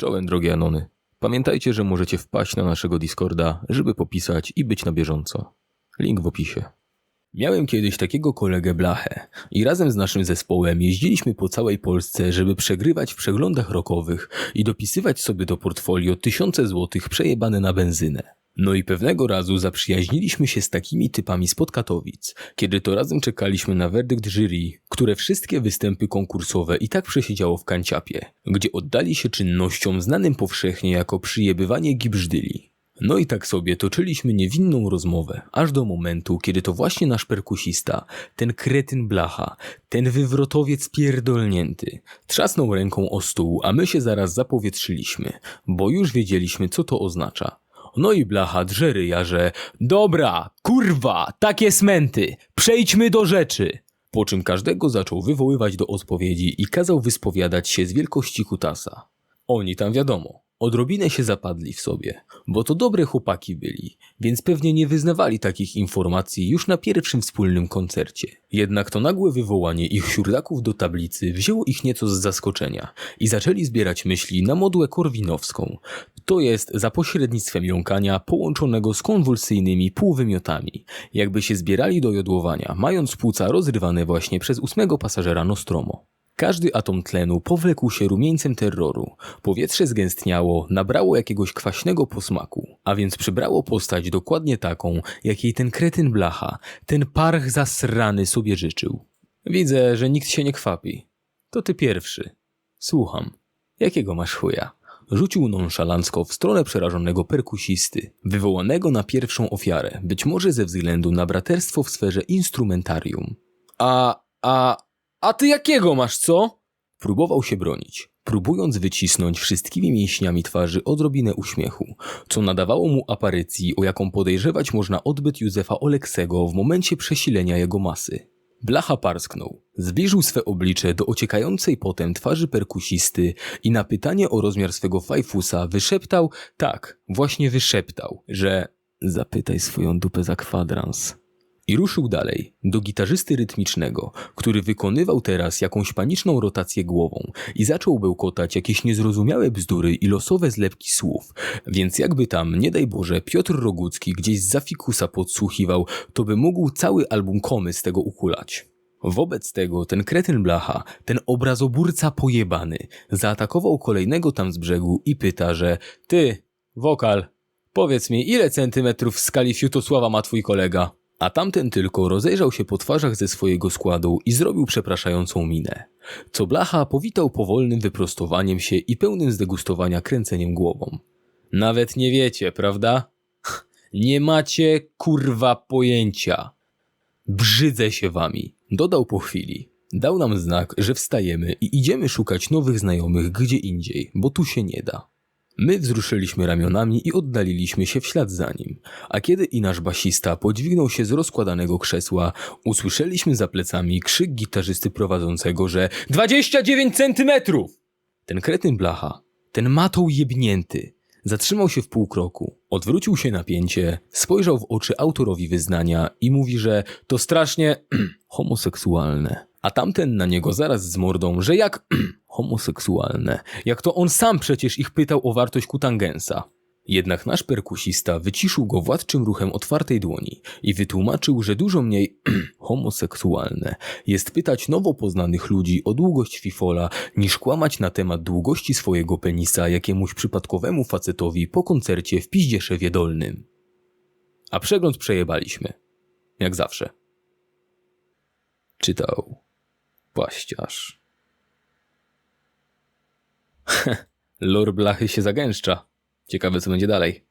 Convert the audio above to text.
Czołem drogie Anony. Pamiętajcie, że możecie wpaść na naszego Discorda, żeby popisać i być na bieżąco. Link w opisie. Miałem kiedyś takiego kolegę Blachę i razem z naszym zespołem jeździliśmy po całej Polsce, żeby przegrywać w przeglądach rokowych i dopisywać sobie do portfolio tysiące złotych przejebane na benzynę. No i pewnego razu zaprzyjaźniliśmy się z takimi typami spod Katowic, kiedy to razem czekaliśmy na werdykt jury, które wszystkie występy konkursowe i tak przesiedziało w kanciapie, gdzie oddali się czynnościom znanym powszechnie jako przyjebywanie gibrzdyli. No i tak sobie toczyliśmy niewinną rozmowę, aż do momentu, kiedy to właśnie nasz perkusista, ten kretyn blacha, ten wywrotowiec pierdolnięty, trzasnął ręką o stół, a my się zaraz zapowietrzyliśmy, bo już wiedzieliśmy, co to oznacza. No i blacha drze ryja, że dobra, kurwa, takie smęty, przejdźmy do rzeczy. Po czym każdego zaczął wywoływać do odpowiedzi i kazał wyspowiadać się z wielkości kutasa. Oni tam wiadomo, odrobinę się zapadli w sobie, bo to dobre chłopaki byli, więc pewnie nie wyznawali takich informacji już na pierwszym wspólnym koncercie. Jednak to nagłe wywołanie ich siurlaków do tablicy wzięło ich nieco z zaskoczenia i zaczęli zbierać myśli na modłę korwinowską. To jest za pośrednictwem jąkania połączonego z konwulsyjnymi półwymiotami, jakby się zbierali do jodłowania, mając płuca rozrywane właśnie przez ósmego pasażera Nostromo. Każdy atom tlenu powlekł się rumieńcem terroru. Powietrze zgęstniało, nabrało jakiegoś kwaśnego posmaku, a więc przybrało postać dokładnie taką, jakiej ten kretyn blacha, ten parch zasrany sobie życzył. Widzę, że nikt się nie kwapi. To ty pierwszy. Słucham. Jakiego masz chuja? Rzucił nonszalancko w stronę przerażonego perkusisty, wywołanego na pierwszą ofiarę, być może ze względu na braterstwo w sferze instrumentarium. A, a, a ty jakiego masz, co? Próbował się bronić, próbując wycisnąć wszystkimi mięśniami twarzy odrobinę uśmiechu, co nadawało mu aparycji, o jaką podejrzewać można odbyt Józefa Oleksego w momencie przesilenia jego masy. Blacha parsknął, zbliżył swe oblicze do ociekającej potem twarzy perkusisty i na pytanie o rozmiar swego fajfusa wyszeptał, tak, właśnie wyszeptał, że zapytaj swoją dupę za kwadrans. I ruszył dalej, do gitarzysty rytmicznego, który wykonywał teraz jakąś paniczną rotację głową i zaczął bełkotać jakieś niezrozumiałe bzdury i losowe zlepki słów. Więc jakby tam, nie daj Boże, Piotr Rogucki gdzieś z fikusa podsłuchiwał, to by mógł cały album komy z tego ukulać. Wobec tego ten kretyn blacha, ten obrazoburca pojebany, zaatakował kolejnego tam z brzegu i pyta, że ty, wokal, powiedz mi, ile centymetrów w skali Fiutosława ma twój kolega? A tamten tylko rozejrzał się po twarzach ze swojego składu i zrobił przepraszającą minę. Co blacha powitał powolnym wyprostowaniem się i pełnym zdegustowania kręceniem głową. Nawet nie wiecie, prawda? Nie macie kurwa pojęcia. Brzydzę się wami, dodał po chwili. Dał nam znak, że wstajemy i idziemy szukać nowych znajomych gdzie indziej, bo tu się nie da. My wzruszyliśmy ramionami i oddaliliśmy się w ślad za nim, a kiedy i nasz basista podźwignął się z rozkładanego krzesła, usłyszeliśmy za plecami krzyk gitarzysty prowadzącego, że 29 centymetrów! Ten kretyn blacha, ten matoł jebnięty, zatrzymał się w pół kroku, odwrócił się na pięcie, spojrzał w oczy autorowi wyznania i mówi, że to strasznie homoseksualne. A tamten na niego zaraz z mordą, że jak homoseksualne, jak to on sam przecież ich pytał o wartość kutangensa. Jednak nasz perkusista wyciszył go władczym ruchem otwartej dłoni i wytłumaczył, że dużo mniej homoseksualne jest pytać nowo poznanych ludzi o długość fifola, niż kłamać na temat długości swojego penisa jakiemuś przypadkowemu facetowi po koncercie w Piździeszewie Dolnym. A przegląd przejebaliśmy. Jak zawsze. Czytał Paściarz. Lor blachy się zagęszcza. Ciekawe co będzie dalej.